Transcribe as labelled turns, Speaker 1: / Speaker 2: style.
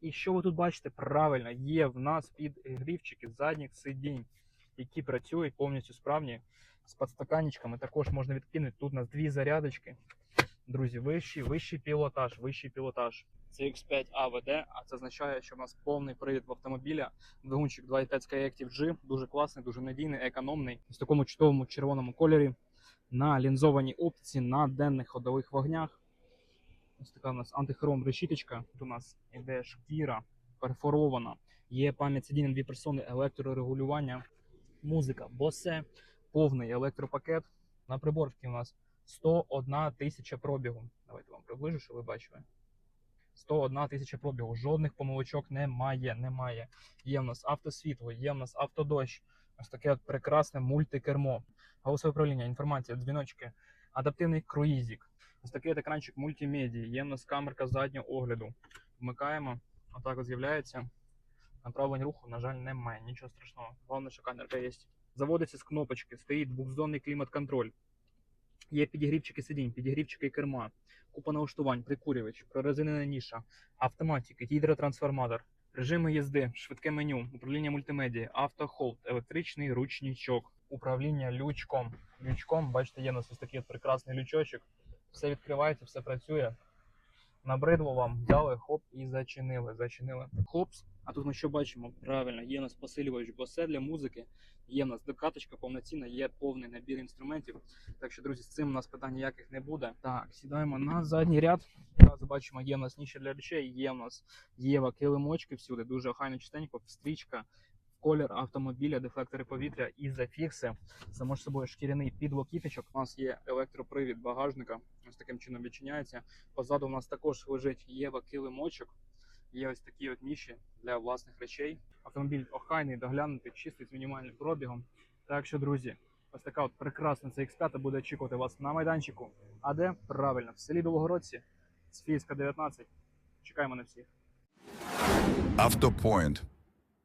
Speaker 1: І що ви тут бачите? Правильно, є в нас підгрівчики задніх сидінь, які працюють повністю справні з подстаканничками. Також можна відкинути. Тут у нас дві зарядочки. Друзі, вищий, вищий пілотаж, вищий пілотаж. Це X5 AVD, а це означає, що в нас повний привід в автомобіля. Двигунчик 2.5 Skyactiv G, дуже класний, дуже надійний, економний. В такому чудовому червоному кольорі. На лінзованій оптиці, на денних ходових вогнях. Ось така у нас антихром решіточка. Тут у нас іде шкіра перфорована. Є пам'ять сидіння дві персони, електрорегулювання, музика, босе, повний електропакет. На приборці у нас 101 тисяча пробігу. Давайте вам приближу, щоб ви бачили. 101 тисяча пробігу. Жодних помилочок немає. Немає. Є в нас автосвітло, є в нас автодощ. Ось таке от прекрасне мультикермо. Голосове управління, інформація, дзвіночки, адаптивний круїзик. Ось такий екранчик мультимедії. Є в нас камерка заднього огляду. Вмикаємо. Отак от з'являється. Направлень руху, на жаль, немає. Нічого страшного. Головне, що камерка є. Заводиться з кнопочки, стоїть двохзонний клімат-контроль. Є підігрівчики сидінь, підігрівчики керма, купа налаштувань, прикурювач, прорезинена ніша, автоматики, гідротрансформатор, режими їзди, швидке меню, управління мультимедії, автохолд, електричний ручничок, управління лючком. Лючком, бачите, є у нас ось такий от прекрасний лючочок. Все відкривається, все працює. Набридло вам, взяли, хоп, і зачинили. Зачинили. Хопс. А тут ми що бачимо? Правильно, є у нас посилювач босе для музики, є у нас докаточка повноцінна, є повний набір інструментів. Так що, друзі, з цим у нас питань ніяких не буде. Так, сідаємо на задній ряд. Одразу бачимо, є у нас ніша для речей, є у нас Єва килимочки всюди, дуже охайно чистенько, стрічка, колір автомобіля, дефлектори повітря і зафікси. Само ж собою шкіряний підлокіточок. У нас є електропривід багажника. Ось таким чином відчиняється. Позаду у нас також лежить Єва килимочок. Є ось такі от ніші для власних речей. Автомобіль охайний, доглянутий, чистий з мінімальним пробігом. Так що, друзі, ось така от прекрасна CX5 буде очікувати вас на майданчику. А де? Правильно, в селі Білогородці, Софійська 19. Чекаємо на всіх.
Speaker 2: Автопоінт.